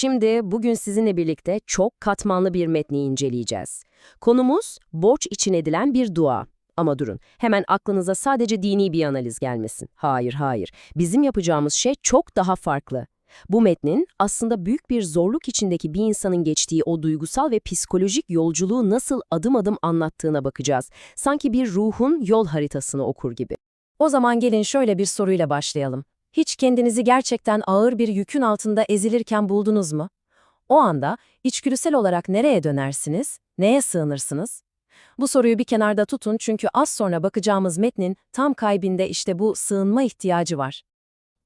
Şimdi bugün sizinle birlikte çok katmanlı bir metni inceleyeceğiz. Konumuz borç için edilen bir dua. Ama durun, hemen aklınıza sadece dini bir analiz gelmesin. Hayır, hayır. Bizim yapacağımız şey çok daha farklı. Bu metnin aslında büyük bir zorluk içindeki bir insanın geçtiği o duygusal ve psikolojik yolculuğu nasıl adım adım anlattığına bakacağız. Sanki bir ruhun yol haritasını okur gibi. O zaman gelin şöyle bir soruyla başlayalım. Hiç kendinizi gerçekten ağır bir yükün altında ezilirken buldunuz mu? O anda içgüdüsel olarak nereye dönersiniz, neye sığınırsınız? Bu soruyu bir kenarda tutun çünkü az sonra bakacağımız metnin tam kalbinde işte bu sığınma ihtiyacı var.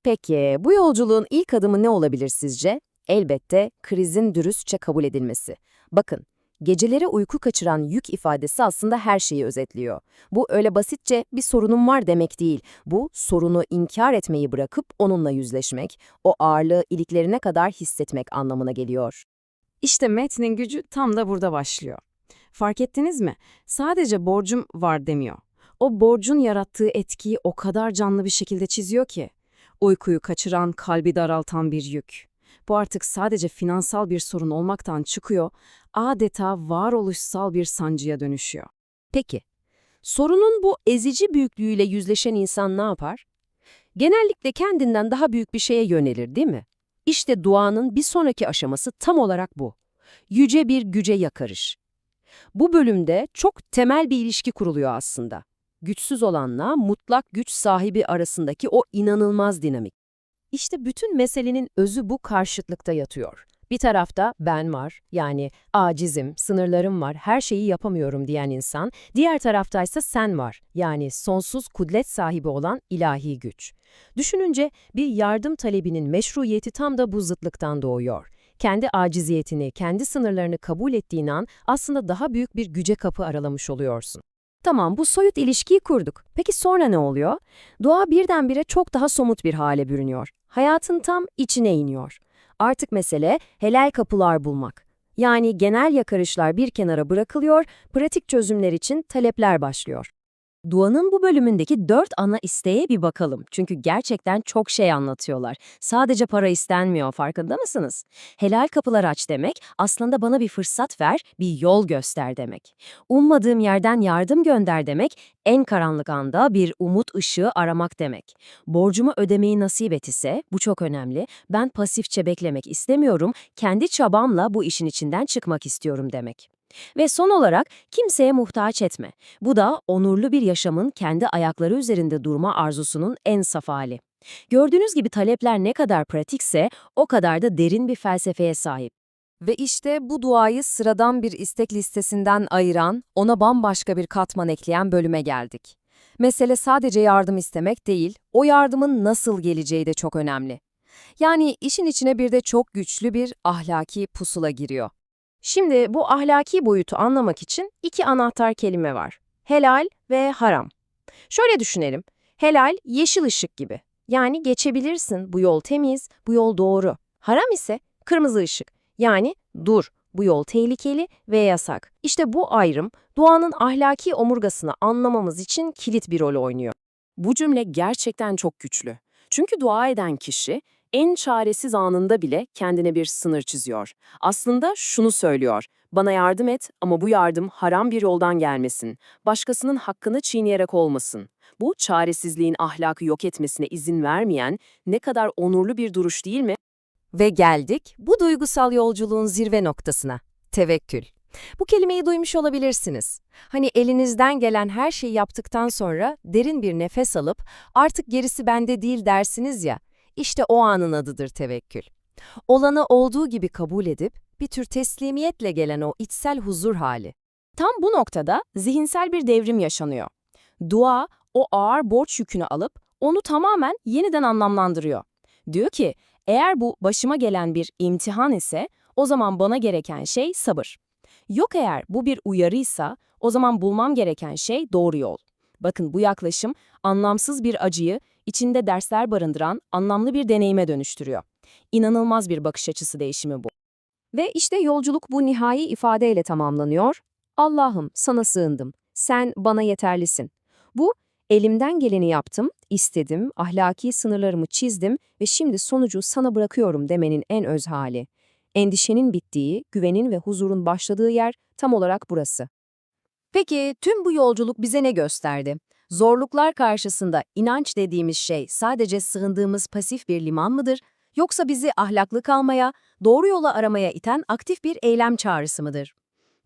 Peki bu yolculuğun ilk adımı ne olabilir sizce? Elbette krizin dürüstçe kabul edilmesi. Bakın, geceleri uyku kaçıran yük ifadesi aslında her şeyi özetliyor. Bu öyle basitçe bir sorunum var demek değil. Bu sorunu inkar etmeyi bırakıp onunla yüzleşmek, o ağırlığı iliklerine kadar hissetmek anlamına geliyor. İşte metnin gücü tam da burada başlıyor. Fark ettiniz mi? Sadece borcum var demiyor. O borcun yarattığı etkiyi o kadar canlı bir şekilde çiziyor ki. Uykuyu kaçıran, kalbi daraltan bir yük. Bu artık sadece finansal bir sorun olmaktan çıkıyor, adeta varoluşsal bir sancıya dönüşüyor. Peki, sorunun bu ezici büyüklüğüyle yüzleşen insan ne yapar? Genellikle kendinden daha büyük bir şeye yönelir değil mi? İşte duanın bir sonraki aşaması tam olarak bu. Yüce bir güce yakarış. Bu bölümde çok temel bir ilişki kuruluyor aslında. Güçsüz olanla mutlak güç sahibi arasındaki o inanılmaz dinamik. İşte bütün meselenin özü bu karşıtlıkta yatıyor. Bir tarafta ben var, yani acizim, sınırlarım var, her şeyi yapamıyorum diyen insan, diğer taraftaysa sen var, yani sonsuz kudret sahibi olan ilahi güç. Düşününce bir yardım talebinin meşruiyeti tam da bu zıtlıktan doğuyor. Kendi aciziyetini, kendi sınırlarını kabul ettiğin an aslında daha büyük bir güce kapı aralamış oluyorsun. Tamam, bu soyut ilişkiyi kurduk. Peki sonra ne oluyor? Dua birdenbire çok daha somut bir hale bürünüyor. Hayatın tam içine iniyor. Artık mesele helal kapılar bulmak. Yani genel yakarışlar bir kenara bırakılıyor, pratik çözümler için talepler başlıyor. Duanın bu bölümündeki dört ana isteğe bir bakalım. Çünkü gerçekten çok şey anlatıyorlar. Sadece para istenmiyor, farkında mısınız? Helal kapılar aç demek, aslında bana bir fırsat ver, bir yol göster demek. Ummadığım yerden yardım gönder demek, en karanlık anda bir umut ışığı aramak demek. Borcumu ödemeyi nasip et ise, bu çok önemli, ben pasifçe beklemek istemiyorum, kendi çabamla bu işin içinden çıkmak istiyorum demek. Ve son olarak kimseye muhtaç etme. Bu da onurlu bir yaşamın kendi ayakları üzerinde durma arzusunun en saf hali. Gördüğünüz gibi talepler ne kadar pratikse o kadar da derin bir felsefeye sahip. Ve işte bu duayı sıradan bir istek listesinden ayıran, ona bambaşka bir katman ekleyen bölüme geldik. Mesele sadece yardım istemek değil, o yardımın nasıl geleceği de çok önemli. Yani işin içine bir de çok güçlü bir ahlaki pusula giriyor. Şimdi bu ahlaki boyutu anlamak için iki anahtar kelime var. Helal ve haram. Şöyle düşünelim. Helal yeşil ışık gibi. Yani geçebilirsin, bu yol temiz, bu yol doğru. Haram ise kırmızı ışık. Yani dur, bu yol tehlikeli ve yasak. İşte bu ayrım duanın ahlaki omurgasını anlamamız için kilit bir rol oynuyor. Bu cümle gerçekten çok güçlü. Çünkü dua eden kişi en çaresiz anında bile kendine bir sınır çiziyor. Aslında şunu söylüyor, bana yardım et ama bu yardım haram bir yoldan gelmesin, başkasının hakkını çiğneyerek olmasın. Bu çaresizliğin ahlakı yok etmesine izin vermeyen ne kadar onurlu bir duruş değil mi? Ve geldik bu duygusal yolculuğun zirve noktasına, tevekkül. Bu kelimeyi duymuş olabilirsiniz. Hani elinizden gelen her şeyi yaptıktan sonra derin bir nefes alıp artık gerisi bende değil dersiniz ya, işte o anın adıdır tevekkül. Olanı olduğu gibi kabul edip bir tür teslimiyetle gelen o içsel huzur hali. Tam bu noktada zihinsel bir devrim yaşanıyor. Dua o ağır borç yükünü alıp onu tamamen yeniden anlamlandırıyor. Diyor ki, eğer bu başıma gelen bir imtihan ise o zaman bana gereken şey sabır. Yok eğer bu bir uyarıysa o zaman bulmam gereken şey doğru yol. Bakın bu yaklaşım anlamsız bir acıyı içinde dersler barındıran anlamlı bir deneyime dönüştürüyor. İnanılmaz bir bakış açısı değişimi bu. Ve işte yolculuk bu nihai ifadeyle tamamlanıyor. Allah'ım sana sığındım. Sen bana yeterlisin. Bu elimden geleni yaptım, istedim, ahlaki sınırlarımı çizdim ve şimdi sonucu sana bırakıyorum demenin en öz hali. Endişenin bittiği, güvenin ve huzurun başladığı yer tam olarak burası. Peki tüm bu yolculuk bize ne gösterdi? Zorluklar karşısında inanç dediğimiz şey sadece sığındığımız pasif bir liman mıdır? Yoksa bizi ahlaklı kalmaya, doğru yola aramaya iten aktif bir eylem çağrısı mıdır?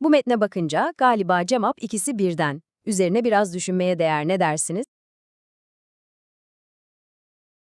Bu metne bakınca galiba cevap ikisi birden. Üzerine biraz düşünmeye değer ne dersiniz?